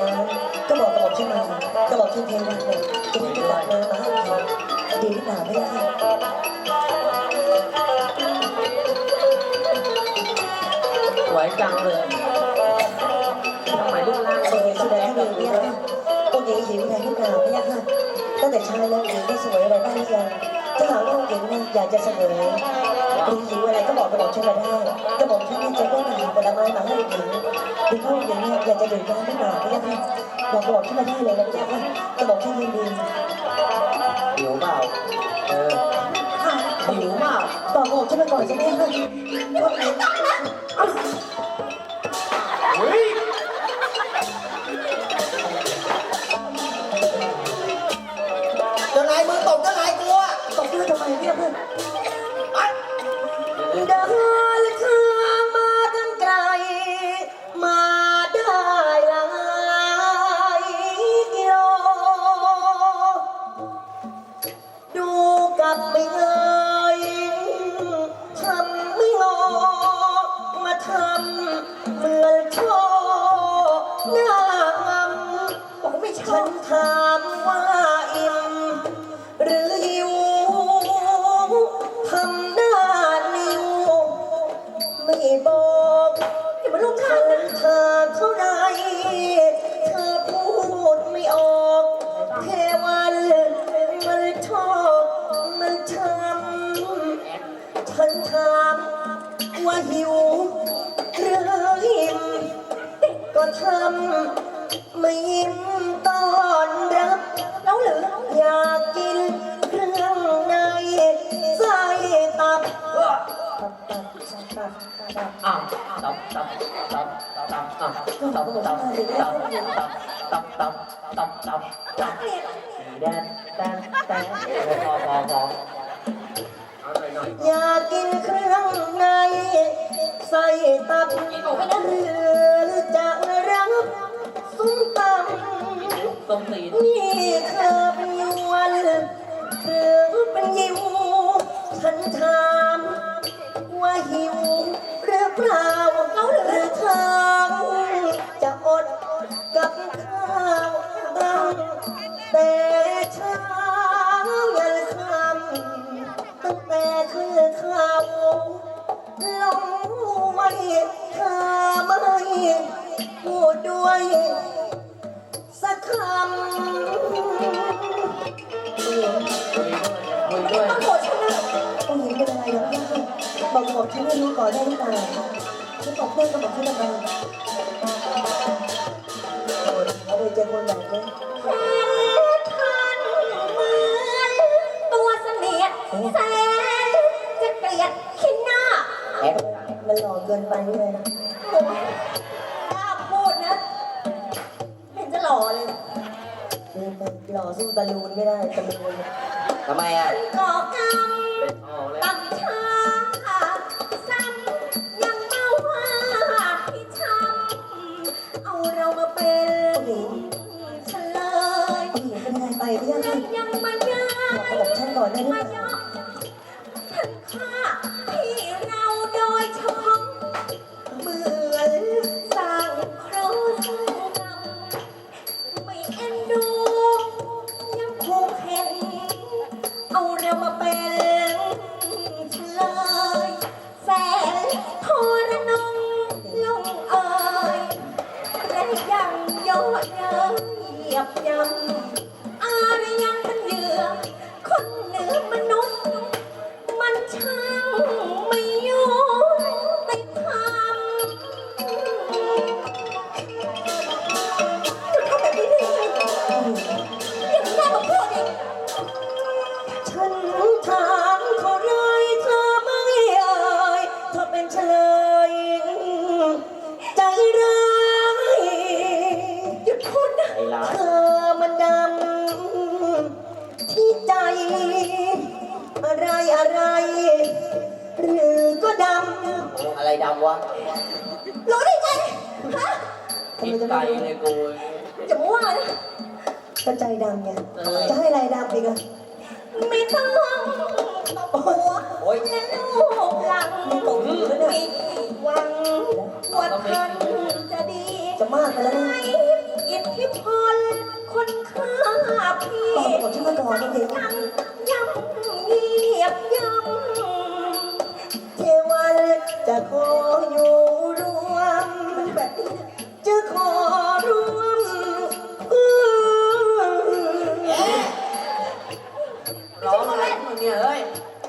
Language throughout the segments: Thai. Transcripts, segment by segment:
น้ำก็บอกกระบอกฉันมากระบอกฉันเทวันเลยจะได้ไปตักน้ำมาให้กินดีหรือเปล่าไม่ได้สวยจังเลยทำไมรูปร่างองค์หญิงแสดงให้ดูเนี่ยค่ะองค์หญิงหิวแทนหรือเปล่าไม่ได้ค่ะตั้งแต่เช้าแล้วหญิงได้สวยอะไรบ้างหรือยัง ถ้าหากว่าองค์หญิงมีอยากจะเสนอหรือหิวอะไรก็บอกกระบอกฉันมาได้กระบอกฉันนี่จะเลือกอาหาผลไม้มาให้หญิงหรือถ้าองค์หญิงเนี่ยอยากจะดื่มน้ำหรือเปล่าไม่ได้บอกกระบอกฉันมาได้เลยนะไม่ได้ค่ะกระบอกฉันยินดีหิวเปล่าเออหิวเปล่าบอกกระบอกฉันมาก่อนจะได้ค่ะว่าไงเฮ้ยเจ้านายมือตบเจ้านาย ไมเนี่ยเพื่อนไปเดินทามาตั้งไกล มาได้หลายกิโล ดูกับไม่เงย ว่าหิวหรืออิ่มก็ทำไม่ยิ้มต้อนรับแล้วหรืออยากกินเครื่องในใส่ตับอ้าวตับตับตับตับตับตับตับตับตับตับตับตับตับตับแดนแดนแดนพอพอพอเอาหน่อยหน่อย อยากกินเครื่องในใส่ตับหรือ คำคุยด้วยคุยด้วยต้องโกรธฉันนะองค์หญิงเป็นอะไรหรอบอกบอกฉันไม่รู้ก่อนได้หรือเปล่าฉันบอกเพื่อนก็บอกฉันทำไมโอ้ยเอาไปเจอคนแบบนี้ตัวเสียแสนจะเกลียดขี้หน้าแอบมันหล่อเกินไปเลย หล่อสู้ตะลูนไม่ได้ตะลูนทำไมอะก่อกรรมอ๋อแล้วตำช้าซ้ำยังมาว่าพี่ช้ำเอาเรามาเป็นเฉลยองค์หญิงเป็นอะไรไปพี่ยังยังยังมาย้าบอกบอกฉันก่อนได้หรือมาเปล่าเยาะทั้งข้าพี่เราโดยเฉพาะเหมือนสร้างโครง 家 วะรู้ได้ไง ฮะำคิดทำไกลไมจะไม่เลรู้ยกูจะมาว่านะก็ใจดำไงเออจะให้อะไรดำอีกอะไม่ต้องตบหัวโอ๊ยและลูกหลังไม่ตกหัวเนี่ยไม่หวังว่าท่านจะดี จะมากไปแล้วนะไม่อิดธิพลคนฆ่าพี่บอกกระหม่อมฉันมาก่อนน้องหญิงยัง ร้องอะไรมึงเนี่ยเฮ้ย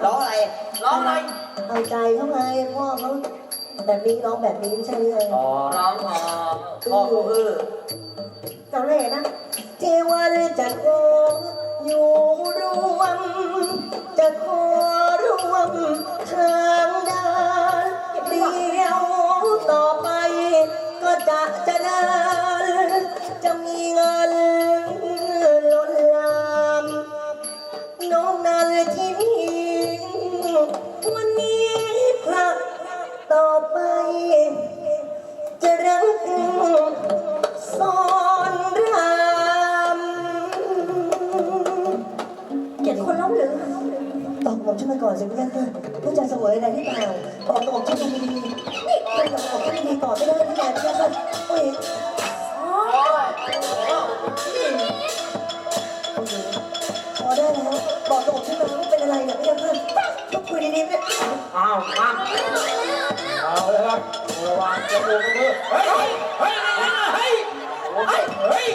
ร้องอะไรร้องอะไรเอาใจเขาไงพ่อเขาแบบนี้ร้องแบบนี้ไม่ใช่หรือไงอ๋อร้องอ๋อพ่อกูเออจำได้นะเทวันจะขออยู่รวมจะขอ เป็นตอบผมช่วยดีๆตอไม่ได้พี่ยักษ์พี่ยักษ์โอ้ยโอเคพอได้แล้วบอกผมช่วยมาว่เป็นอะไรเนี่ยพี่ยากษ์ก็คุยดีๆเนี่ยอ้าวมาเอาเลยครับระวังจมูกมือเฮ้ยเฮ้ยเฮ้ยเฮ้ย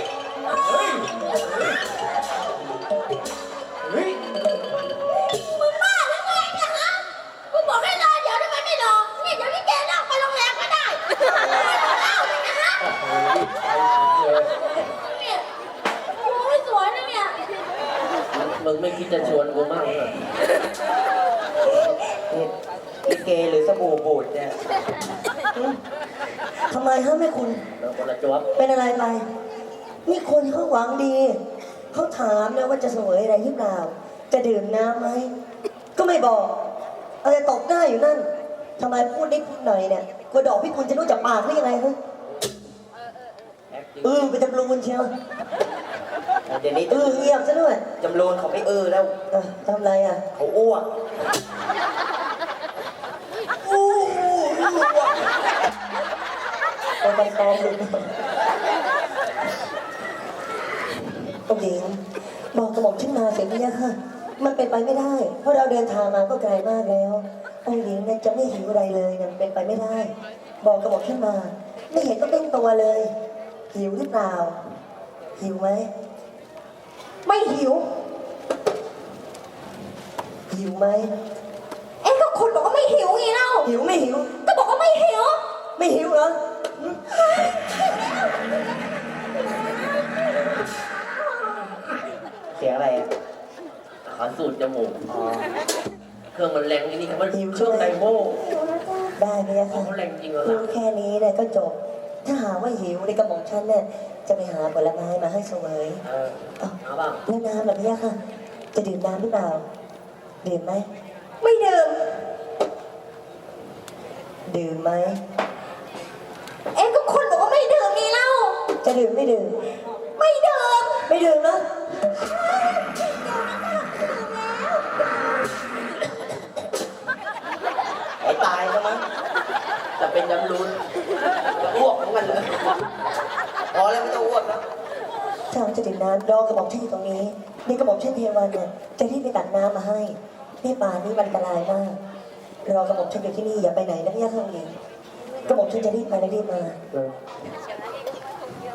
ไม่คิดจะชวนกูมั่งเหรอลิเกหรือสบู่บูดเนี่ยทำไมฮะแม่คุณเราคนละจวบเป็นอะไรไป นี่คนเขาหวังดี เขาถามนะว่าจะเสวยอะไรหรือเปล่า จะดื่มน้ำไหม ก็ไม่บอก เอาแต่ตกได้อยู่นั่นทำไมพูดนิดพูดหน่อยเนี่ยกลัวดอกพี่คุณจะรู้จักปากได้ยังไงฮะแอคติ้งเออเป็นจำรูนเชียว เดี๋ยวนี้เออเงียบซะด้วย จำรูนเขาไม่เออแล้วเออทำอะไรอะ เขาอ้วกไปไปตอมดูองค์หญิงบอกกระหม่อมขึ้นมาเสียงนี้ค่ะ มันเป็นไปไม่ได้ เพราะเราเดินทางมาก็ไกลมากแล้วองค์หญิงเนี่ยจะไม่หิวอะไรเลยเนี่ยมันเป็นไปไม่ได้ บอกกระหม่อมขึ้นมา ไม่เห็นก็เต้นตัวเลย หิวหรือเปล่า หิวไหม ไม่หิว หิวไหมเอ๊ะก็คนบอกว่าไม่หิวไงเล่าหิวไม่หิว ก็บอกว่าไม่หิว ไม่หิวเหรอเสียงอะไรอะขาสูดจมูกอ๋อเครื่องมันแรงไอ้นี่มันหิวเคใช่รื่องไหมไดโม่ได้ไหมอะเขาคะแรงจริงเหรอพูล่ะดแค่นี้เนี่ยก็จบ ถ้าหาว่าหิวในกระหม่อมฉันเนี่ยจะไปหาผลไม้มาให้เสวยเออเอาบ้าง แล้วน้ำล่ะพี่ยะค่ะ จะดื่มน้ำหรือเปล่า ดื่มไหม ไม่ดื่ม ดื่มไหม เอ๊ะก็คนบอกว่าไม่ดื่มไงเล่า จะดื่มไม่ดื่ม ไม่ดื่ม ไม่ดื่มนะไอ้ตายซะมั้งจะเป็นยำรุนจะอ้วกเหมือนกันเลยพอแล้วไม่ต้องอ้วกแล้วถ้าเราจะดื่มน้ำรอกระหม่อมฉันอยู่ตรงนี้ นี่กระบอกเช่นเทวันเนี่ยจะรีบไปตักน้ำมาให้นี่ป่านี้มันอันตรายมากรอกระบอมฉันอยู่ที่นี่อย่าไปไหนนะพี่ยะค่ะองค์หญิงกระหม่อมฉันจะรีบไปและรีบมา เออ